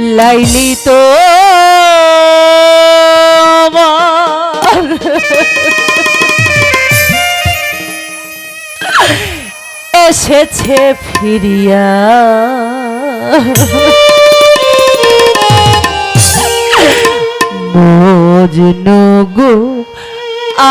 লাইলি তো এসেছে ফিরিয়া। মজনু গো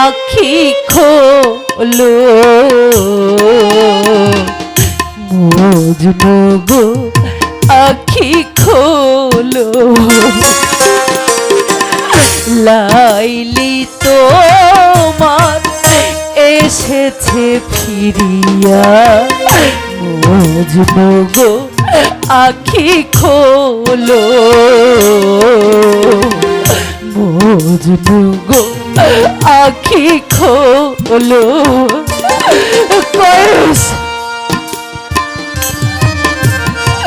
আখি খোলো। মজনু গো আখি খোলো। লাইলি তোমার এসেছে ফিরিয়া। মজনু গো আখি খোলো। মজনু গো আখি খোলো। কয়েস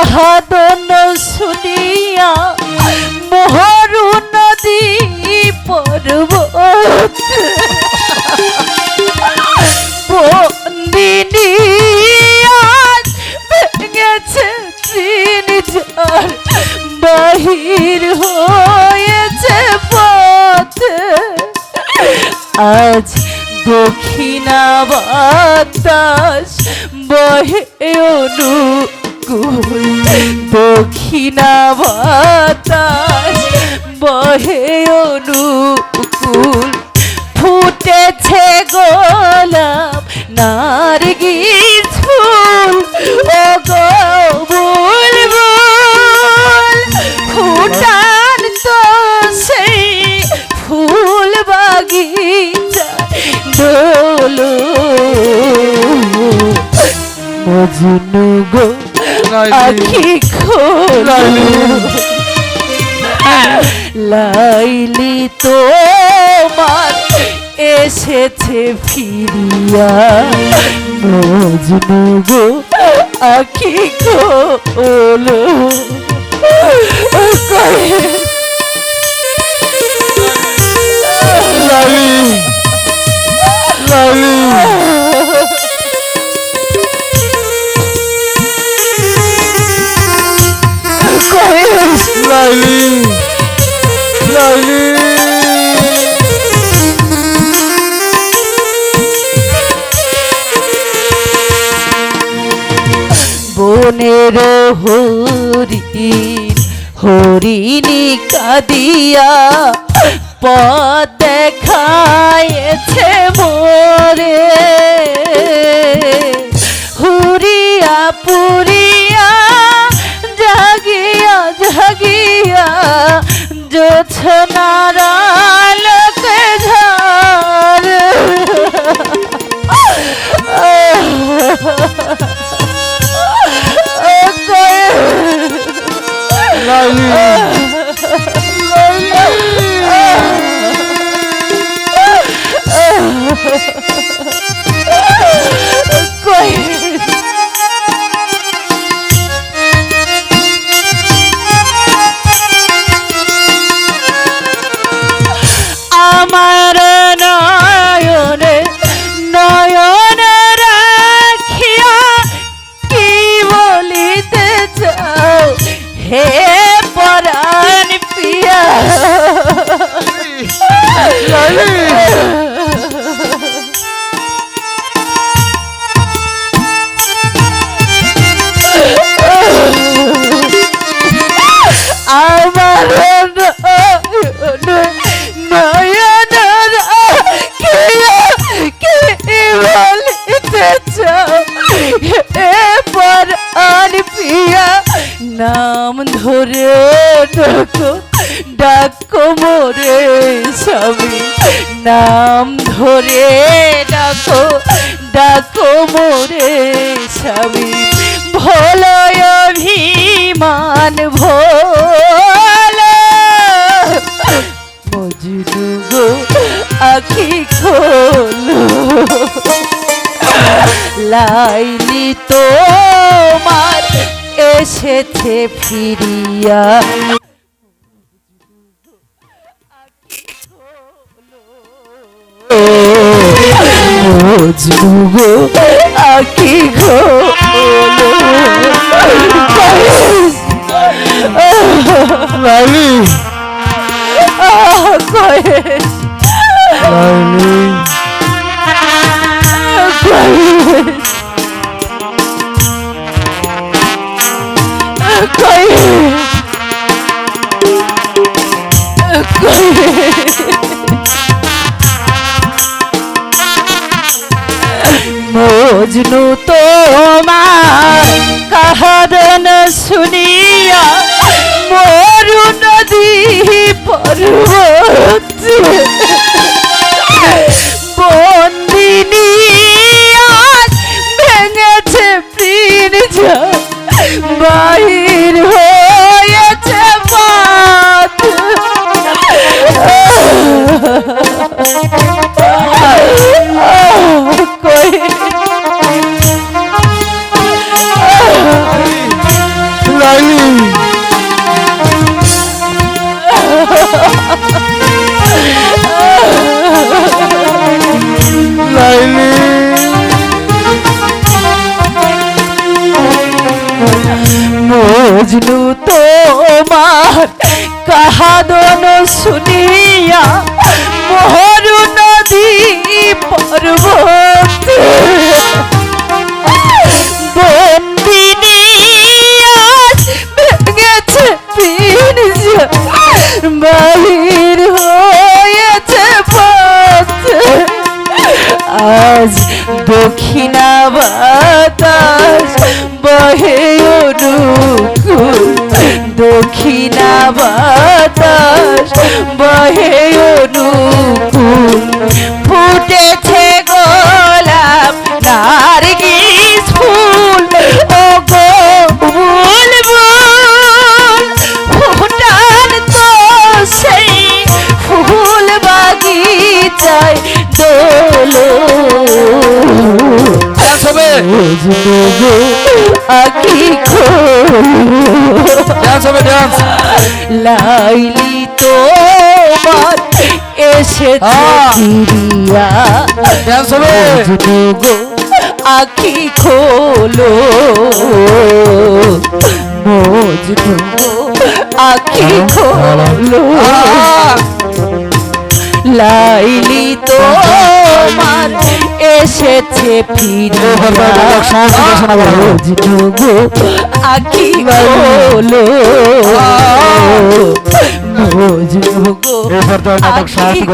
কাহাদন শুনিয়া মোহরু নদী পর্বত। বন্দিনী ভেঙেছে তিন চার বাহির হয়েছে পথ। আজ দক্ষিণা বাতাস বহে অনুকূল। দক্ষিণা বাতাস বহে অনুকূল ফুটেছে গোলাপ নারগিস ফুল। ও গো বুলবুল, ফুটান তো সেই ফুল বাগিচা ডোলো। মজনু গো আখি খোলো। লাইলি তোমার এসেছে ফিরিয়া। মজনু গো আখি খোলো। কয়ে লাইলি। লাইলি লাইলি। বনের হরিণ কাদিয়া পথ দেখায়েছে মোরে। হুরিয়া পুরিয়া জোছনারা লোকে ঝাড় লাইলি fire এবার আর পিয়া নাম ধরে ডাকো ডাকো মোরে স্বামী নাম ধরে ডাকো ডাকো মোরে স্বামী ভোলয় অভিমান ভোল লাইলি তোমার এসেছে ফিরিয়া। মজনু গো আখি লাইলি লাইলি মজনু তোমার। কাহাদন শুনিয়া মরু নদী পর্বত। মজনু তোমার কাহাদন শুনিয়া মহরু নদী পর্বত বহে অনুকূল। ফুটেছে গোলাপ নারগিস ফুল। ও গো বুলবুল ফুটান তো সেই ফুল বাগিচায় দোলো ডান্স হবে ডান্স হবে ডান্স লাইলি এসেছে! ফিরিয়া ডান্স হবে গো আখি খোলো মজনু আখি খোলো! লাইলি তোমার এসেছে।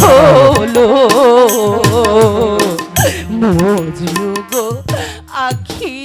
খোলো মজনু গো আখি